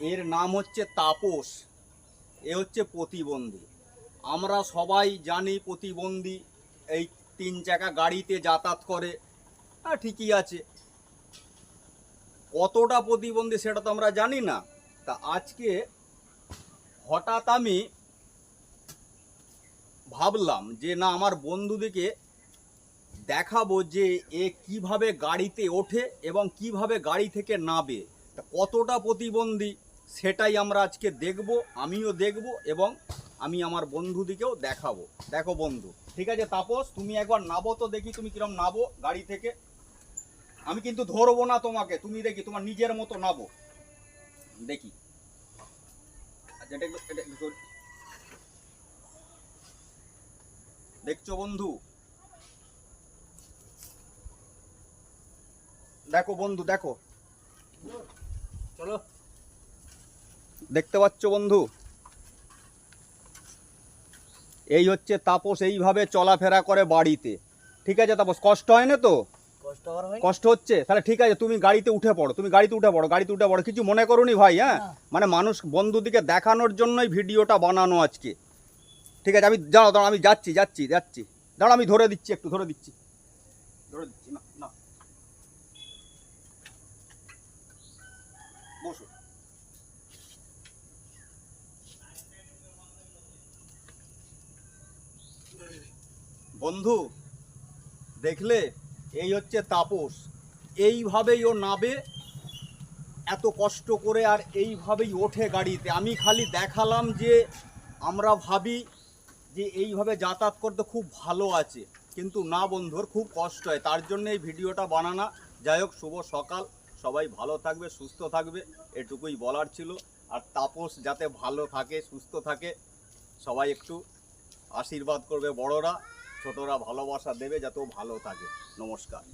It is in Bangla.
এর নাম হচ্ছে তাপস। এ হচ্ছে প্রতিবন্ধী। আমরা সবাই জানি প্রতিবন্ধী এই তিন চাকা গাড়িতে যাতায়াত করে। হ্যাঁ ঠিকই আছে। কতটা প্রতিবন্ধী সেটা তো আমরা জানি না। তা আজকে হঠাৎ আমি ভাবলাম যে না, আমার বন্ধুদিকে দেখাবো যে এ কীভাবে গাড়িতে ওঠে এবং কীভাবে গাড়ি থেকে নাবে তা কতটা প্রতিবন্ধী? সেটাই আমরা আজকে দেখব, আমিও দেখব এবং আমি আমার বন্ধুদিকেও দেখাবো। দেখো বন্ধু, ঠিক আছে তাপস? তুমি একবার নাবো তো দেখি তুমি কিরম নাবো গাড়ি থেকে। আমি কিন্তু ধরবো না তোমাকে, তুমি দেখি তোমার নিজের মতো নাবো। দেখি। আচ্ছা। দেখছ বন্ধু? দেখো বন্ধু, দেখো। চলো। দেখতে পাচ্ছ বন্ধু? এই হচ্ছে তাপস এইভাবে চলাফেরা করে বাড়িতে। ঠিক আছে তাপস কষ্ট হয় না তো? কষ্ট করা হচ্ছে? তাহলে ঠিক আছে তুমি গাড়িতে উঠে পড়ো তুমি গাড়িতে উঠে পড়ো গাড়িতে উঠে পড়ো। কিছু মনে করোনি ভাই হ্যাঁ? মানে মানুষ বন্ধুদিকে দেখানোর জন্যই ভিডিওটা বানানো আজকে। ঠিক আছে আমি দাঁড়াও দাঁড়াও আমি যাচ্ছি যাচ্ছি যাচ্ছি। দাঁড়াও আমি ধরে দিচ্ছি একটু ধরে দিচ্ছি। ধরে দিচ্ছি না না। বসো। বন্ধু, দেখলে এই হচ্ছে তাপস। এইভাবেই ও নাবে, এত কষ্ট করে আর এইভাবেই ওঠে গাড়িতে। আমি খালি দেখালাম যে আমরা ভাবি যে এইভাবে যাতায়াত করতে খুব ভালো আছে। কিন্তু না বন্ধুর খুব কষ্ট হয়। তার জন্য এই ভিডিওটা বানানা। যাই হোক, শুভ সকাল। সবাই ভালো থাকবে, সুস্থ থাকবে, এটুকুই বলার ছিল। আর তাপস যাতে ভালো থাকে, সুস্থ থাকে, সবাই একটু আশীর্বাদ করবে বড়রা। ছোটরা ভালোবাসা দেবে যাতে ভালো থাকে। নমস্কার।